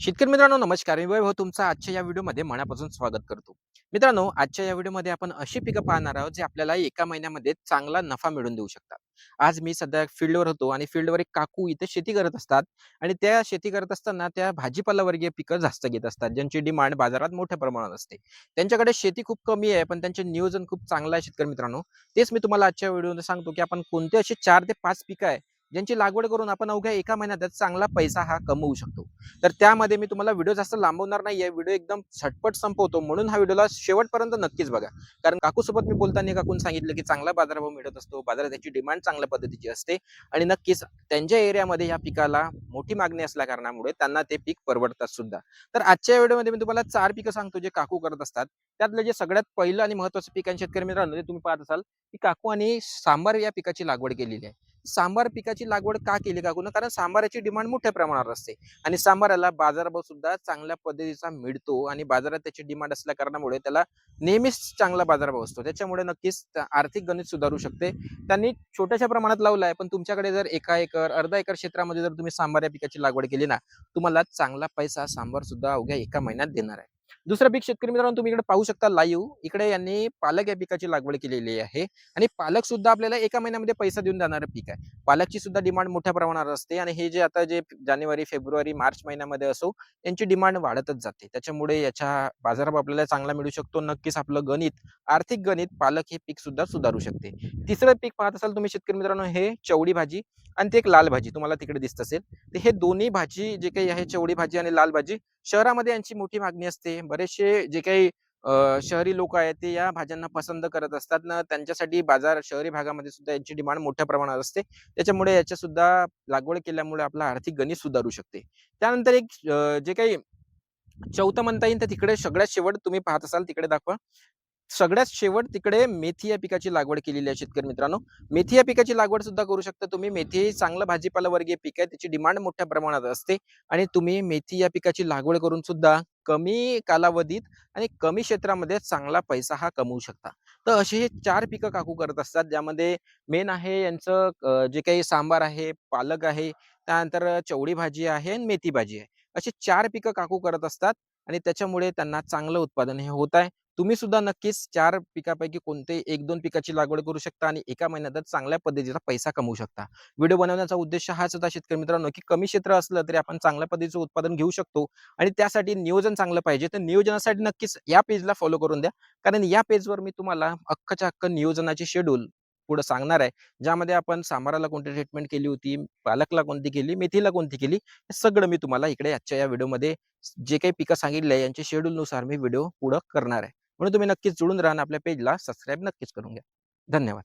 शेतकरी मित्रांनो नमस्कार. मी वैभव तुमचं आजच्या या व्हिडिओमध्ये मनापासून स्वागत करतो. मित्रांनो आजच्या या व्हिडिओमध्ये आपण अशी पिकं पाहणार आहोत जे आपल्याला एका महिन्यामध्ये चांगला नफा मिळवून देऊ शकतात. आज मी सध्या फील्डवर होतो आणि फील्डवर एक काकू इथे शेती करत असतात आणि त्या शेती करत असताना त्या भाजीपाला वर्गीय पिकं जास्त घेत असतात ज्यांची डिमांड बाजारात मोठ्या प्रमाणात असते. त्यांच्याकडे शेती खूप कमी आहे पण त्यांचे नियोजन खूप चांगलं आहे शेतकरी मित्रांनो. तेच मी तुम्हाला आजच्या व्हिडिओमध्ये सांगतो की आपण कोणते असे चार ते पाच पिकं आहे ज्यांची लागवड करून आपण अवघ्या एका महिन्यात चांगला पैसा हा कमवू शकतो. तर त्यामध्ये मी तुम्हाला व्हिडिओ जास्त लांबवणार नाहीये व्हिडिओ एकदम झटपट संपवतो. म्हणून हा व्हिडिओला शेवटपर्यंत नक्कीच बघा. कारण काकूसोबत मी बोलताना काकून सांगितलं की चांगला बाजारभाव मिळत असतो. बाजारात त्याची डिमांड चांगल्या पद्धतीची असते. आणि नक्कीच त्यांच्या एरियामध्ये या पिकाला मोठी मागणी असल्या कारणामुळे त्यांना ते पीक परवडतात सुद्धा. तर आजच्या व्हिडिओमध्ये मी तुम्हाला चार पिकं सांगतो जे काकू करत असतात. त्यातलं जे सगळ्यात पहिलं आणि महत्वाचं पीक आणि शेतकरी मित्रांनो ते तुम्ही पाहत असाल की काकू आणि सांबार या पिकाची लागवड केलेली आहे. सांबार पिकाची लागवड का केली काकून कारण सांबाराची डिमांड मोठ्या प्रमाणावर असते. आणि सांबाराला बाजारभाव सुद्धा चांगल्या पद्धतीचा मिळतो आणि बाजारात त्याची डिमांड असल्या कारणामुळे त्याला नेहमीच चांगला बाजारभाव असतो. त्याच्यामुळे नक्कीच आर्थिक गणित सुधारू शकते. त्यांनी छोट्याशा प्रमाणात लावलाय पण तुमच्याकडे जर एका एकर अर्धा एकर क्षेत्रामध्ये जर तुम्ही सांबार या पिकाची लागवड केली ना तुम्हाला चांगला पैसा सांबार सुद्धा अवघ्या एका महिन्यात देणार आहे. दुसरं पीक शेतकरी मित्रांनो तुम्ही इकडे पाहू शकता लाईव्ह इकडे यांनी पालक या पिकाची लागवड केलेली आहे. आणि पालक सुद्धा आपल्याला एका महिन्यामध्ये पैसा देऊन जाणारं पीक आहे. पालकची सुद्धा डिमांड मोठ्या प्रमाणावर असते आणि हे जे आता जे जानेवारी फेब्रुवारी मार्च महिन्यामध्ये असो यांची डिमांड वाढतच जाते. त्याच्यामुळे याच्या बाजारभाव आपल्याला चांगला मिळू शकतो. नक्कीच आपलं गणित आर्थिक गणित पालक हे पीक सुद्धा सुधारू शकते. तिसरं पीक पाहत असाल तुम्ही शेतकरी मित्रांनो हे चवडी भाजी. आणि ते एक लाल भाजी तुम्हाला तिकडे दिसत असेल. तर हे दोन्ही भाजी जे काही आहे चवडी भाजी आणि लाल भाजी शहरामध्ये यांची मोठी मागणी असते. बरेचसे जे काही शहरी लोक आहेत ते या भाज्यांना पसंत करत असतात. ना त्यांच्यासाठी बाजार शहरी भागामध्ये सुद्धा यांची डिमांड मोठ्या प्रमाणात असते. त्याच्यामुळे याच्या सुद्धा लागवड केल्यामुळे आपला आर्थिक गणित सुधारू शकते. त्यानंतर एक जे काही चौथं म्हणता येईल तर तिकडे सगळ्यात शेवट तुम्ही पाहत असाल तिकडे दाखवा. सगळ्यात शेवट तिकडे मेथी या पिकाची लागवड केलेली आहे शेतकरी मित्रांनो. मेथी या पिकाची लागवड सुद्धा करू शकता तुम्ही. मेथी हे चांगलं भाजीपाला वर्गीय पीक आहे. त्याची डिमांड मोठ्या प्रमाणात असते. आणि तुम्ही मेथी या पिकाची लागवड करून सुद्धा कमी कालावधीत आणि कमी क्षेत्रामध्ये चांगला पैसा हा कमवू शकता. तर असे हे चार पिकं काकू करत असतात. ज्यामध्ये मेन आहे यांचं जे काही सांबार आहे पालक आहे त्यानंतर चवळी भाजी आहे आणि मेथी भाजी आहे. असे चार पिकं काकू करत असतात आणि त्याच्यामुळे त्यांना चांगलं उत्पादन हे होत आहे. तुम्ही सुद्धा नक्कीच चार पिकापैकी कोणते एक दोन पिकाची लागवड करू शकता आणि एका महिन्यातच चांगल्या पद्धतीचा पैसा कमवू शकता. व्हिडिओ बनवण्याचा उद्देश हाच होता शेतकरी मित्रांनो की कमी क्षेत्र असलं तरी आपण चांगल्या पद्धतीचं उत्पादन घेऊ शकतो आणि त्यासाठी नियोजन चांगलं पाहिजे. तर नियोजनासाठी नक्कीच या पेजला फॉलो करून द्या. कारण या पेजवर मी तुम्हाला अख्खच्या अख्ख नियोजनाचे शेड्यूल पुढे सांगणार आहे. ज्यामध्ये आपण सांबाराला कोणती ट्रीटमेंट केली होती पालकला कोणती केली मेथीला कोणती केली हे सगळं मी तुम्हाला इकडे आजच्या या व्हिडिओमध्ये जे काही पिकं सांगितले यांच्या शेड्यूलनुसार मी व्हिडिओ पुढं करणार आहे. म्हणून तुम्ही नक्कीच जुळून राहा आपल्या पेजला सबस्क्राईब नक्कीच करून घ्या. धन्यवाद.